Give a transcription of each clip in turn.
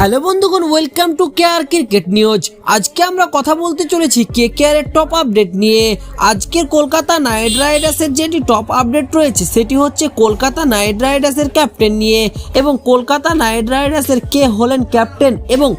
Hello বন্ধুগণ welcome to care cricket news আজকে আমরা কথা বলতে চলেছি কে কে আর এর টপ আপডেট নিয়ে। আজকের কলকাতা নাইট রাইডার্সের যেটি টপ আপডেট রয়েছে, সেটি হচ্ছে কলকাতা নাইট রাইডার্সের ক্যাপ্টেন নিয়ে এবং কলকাতা নাইট রাইডার্সের কে হলেন ক্যাপ্টেন এবং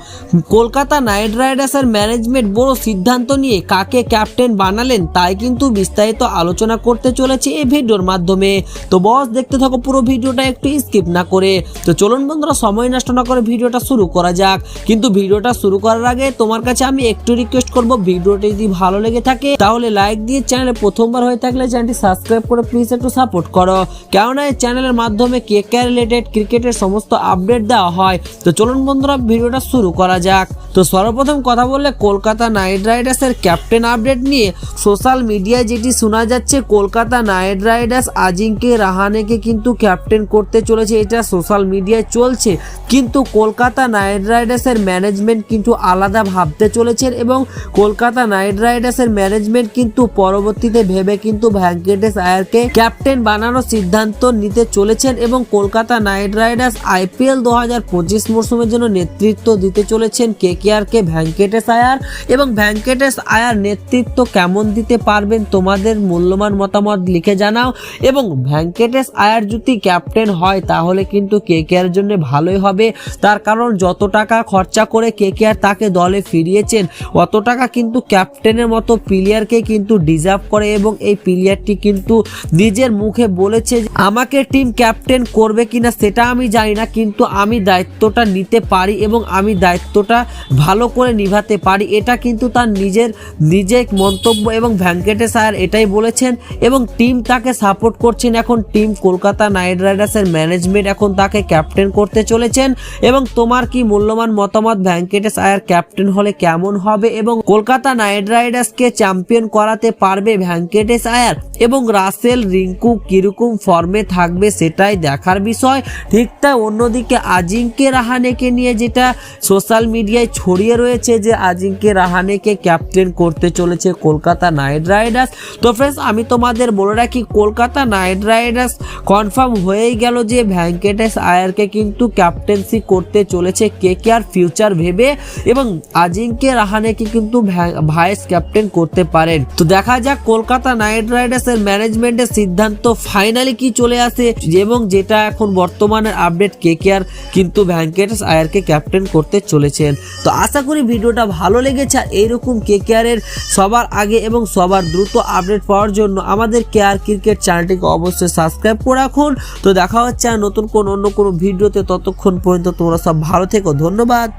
কলকাতা নাইট রাইডার্সের ম্যানেজমেন্ট বড় সিদ্ধান্ত নিয়ে কাকে ক্যাপ্টেন বানালেন, তাই কিন্তু বিস্তারিত আলোচনা করতে চলেছে এই ভিডিওর মাধ্যমে। তো বস দেখতে থাকো পুরো ভিডিওটা, একটু স্কিপ না করে। তো চলুন বন্ধুরা, সময় নষ্ট না করে ভিডিওটা শুরু করা যাক। কিন্তু ভিডিওটা শুরু করার আগে তোমার কাছে আমি একটু রিকোয়েস্ট করব, ভিডিওটি যদি ভালো লেগে থাকে, তাহলে লাইক দিয়ে চ্যানেলে প্রথমবার হয়ে থাকলে চ্যানেলটি সাবস্ক্রাইব করে প্লিজ একটু সাপোর্ট করো। কেননা এই চ্যানেলের মাধ্যমে কেকে রিলেটেড ক্রিকেটের সমস্ত আপডেট দেওয়া হয়। তো চলুন বন্ধুরা, ভিডিওটা শুরু করা যাক। তো সর্বপ্রথম কথা বললে কলকাতা নাইট রাইডার্সের ক্যাপ্টেন আপডেট নিয়ে সোশ্যাল মিডিয়ায় যেটি শোনা যাচ্ছে, কলকাতা নাইট রাইডার্স আজিঙ্কে রাহানেকে কিন্তু ক্যাপ্টেন করতে চলেছে। এটা সোশ্যাল মিডিয়ায় চলছে, কিন্তু কলকাতা নাইট রাইডার্সের ম্যানেজমেন্ট কিন্তু আলাদা ভাবতে চলেছেন এবং কলকাতা নাইট রাইডার্সের ম্যানেজমেন্ট কিন্তু পরবর্তীতে ভেবে কিন্তু ভ্যাঙ্কেটেশ আয়ারকে ক্যাপ্টেন বানানোর সিদ্ধান্ত নিতে চলেছেন এবং কলকাতা নাইট রাইডার্স আইপিএল দু হাজার পঁচিশ মরশুমের জন্য নেতৃত্ব দিতে চলেছেন কে কে কে ভ্যাঙ্কেটেশ আয়ার এবং ভ্যাঙ্কেটেশ আয়ার নেতৃত্ব কেমন দিতে পারবেন তোমাদের মূল্যবান মতামত লিখে জানাও এবং ভ্যাঙ্কেটেশ আয়ার যদি ক্যাপ্টেন হয় তাহলে কিন্তু কে কে আর জন্য ভালোই হবে। তার কারণ যত টাকা খরচা করে কে কে আর তাকে দলে ফিরিয়েছেন, অত টাকা কিন্তু ক্যাপ্টেনের মতো প্লেয়ারকে কিন্তু ডিজার্ভ করে এবং এই প্লেয়ারটি কিন্তু নিজের মুখে বলেছে আমাকে টিম ক্যাপ্টেন করবে কিনা সেটা আমি জানি না, কিন্তু আমি দায়িত্বটা নিতে পারি এবং আমি দায়িত্বটা ভালো করে নিভাতে পারি। এটা কিন্তু তার নিজের নিজের মন্তব্য এবং ভ্যাঙ্কেটেশ আয়ার এটাই বলেছেন এবং টিম তাকে সাপোর্ট করছেন। এখন টিম কলকাতা নাইট রাইডার্সের ম্যানেজমেন্ট এখন তাকে ক্যাপ্টেন করতে চলেছেন এবং তোমার কি মূল্যবান মতামত ভ্যাঙ্কেটেশ আয়ার ক্যাপ্টেন হলে কেমন হবে এবং কলকাতা নাইট রাইডার্সকে চ্যাম্পিয়ন করাতে পারবে ভ্যাঙ্কেটেশ আয়ার এবং রাসেল, রিঙ্কু কীরকম ফর্মে থাকবে সেটাই দেখার বিষয়। ঠিক তাই অন্যদিকে আজিঙ্কে রাহানেকে নিয়ে যেটা সোশ্যাল মিডিয়ায় ছড়িয়ে রয়েছে যে আজিঙ্কে রাহানেকে ক্যাপ্টেন করতে চলেছে কলকাতা নাইট রাইডার্স। তো ফ্রেন্ডস আমি তোমাদের বলে রাখি, কলকাতা নাইট রাইডার্স কনফার্ম হয়েই গেল যে ভ্যাঙ্কেটেশ আয়ারকে কিন্তু ক্যাপ্টেন্সি করতে চলেছে কে কে আর ফিউচার ভেবে এবং আজিঙ্কে রাহানেকে কিন্তু ভাইস ক্যাপ্টেন করতে পারেন। তো দেখা যাক কলকাতা নাইট রাইডার্সের ম্যানেজমেন্টের সিদ্ধান্ত ফাইনালি কি চলে আসে এবং যেটা এখন বর্তমানের আপডেট কে কে আর কিন্তু ভ্যাঙ্কেটেশ আয়ারকে ক্যাপ্টেন করতে চলেছেন। তো আশা করি ভিডিওটা ভালো লেগেছে। আর এইরকম কে কেয়ারের সবার আগে এবং সবার দ্রুত আপডেট পাওয়ার জন্য আমাদের কেয়ার ক্রিকেট চ্যানেলটিকে অবশ্যই সাবস্ক্রাইব করে রাখুন। তো দেখা হচ্ছে আর নতুন কোন অন্য কোনো ভিডিওতে ততক্ষণ পর্যন্ত তোমরা সব ভালো থেকো। ধন্যবাদ।